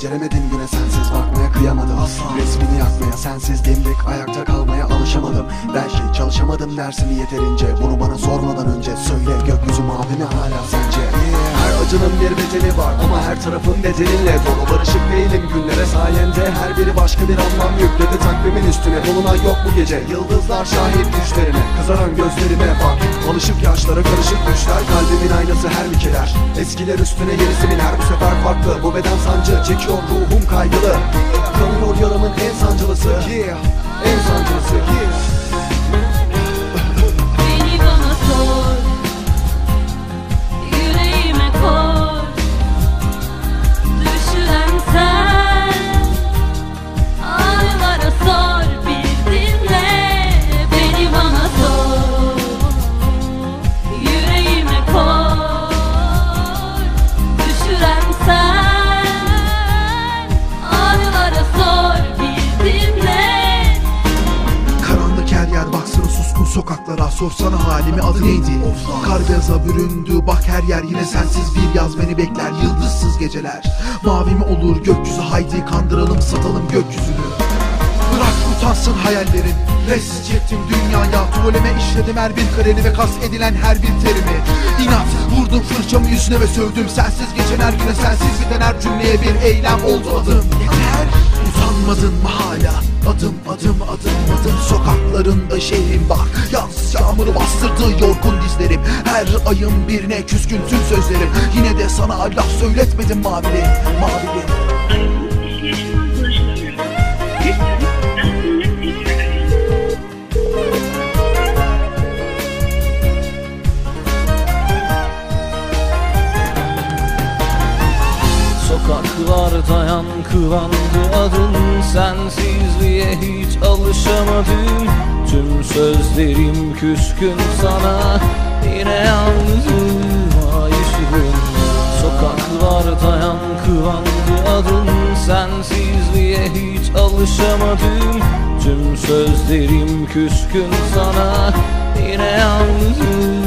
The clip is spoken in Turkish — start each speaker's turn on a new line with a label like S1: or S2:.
S1: Beceremedim güne sensiz bakmaya kıyamadım. Resmini yakmaya sensiz dimdik ayakta kalmaya alışamadım. Belki çalışamadım dersimi yeterince Bunu bana sormadan önce. Söyle gökyüzü mavi mi hala sence acının bir bedeli var ama her tarafın bedelinle Dolu. Barışık değilim günlere sayende. Her biri başka bir anlam yükledi takvimin üstüne. Dolunay yok bu gece yıldızlar şahit düşlerine Kızaran gözlerime bak. Alışık yaşlara karışık düşler Kalbimin aynası her mikiler Eskiler üstüne yenisi biner. Bu sefer farklı. Bu beden sancı çekiyor ruhum kaygılı. Kanıyor yaramın en sancılısı. Yeah. En sancılısı. Yeah
S2: Sorsana halimi adı neydi? Kar beyaza büründü bak her yer yine sensiz. Bir yaz beni bekler Yıldızsız geceler. Mavi mi olur gökyüzü haydi kandıralım satalım gökyüzünü. Bırak utansın hayallerin Res çektim dünyaya. Tuvaleme işledim her bir kareni ve kas edilen her bir terimi. İnat vurdum fırçamı yüzüne ve sövdüm. Sensiz geçen her güne sensiz biten her cümleye bir eylem oldu adım. Yeter Utanmadın mı hala Adım adım adım adım. Sokaklarında şehrin bak Yaz yağmuru bastırdı yorgun dizlerim. Her ayın birine küskün tüm sözlerim. Yine de sana laf söyletmedim mavili Mavili.
S3: Sokaklarda yankılandı adın Sensizliğe hiç alışamadım. Tüm sözlerim küskün sana. Yine yalnızım ayışırım Sokaklarda yankılandı adın Sensizliğe hiç alışamadım. Tüm sözlerim küskün sana. Yine yalnızım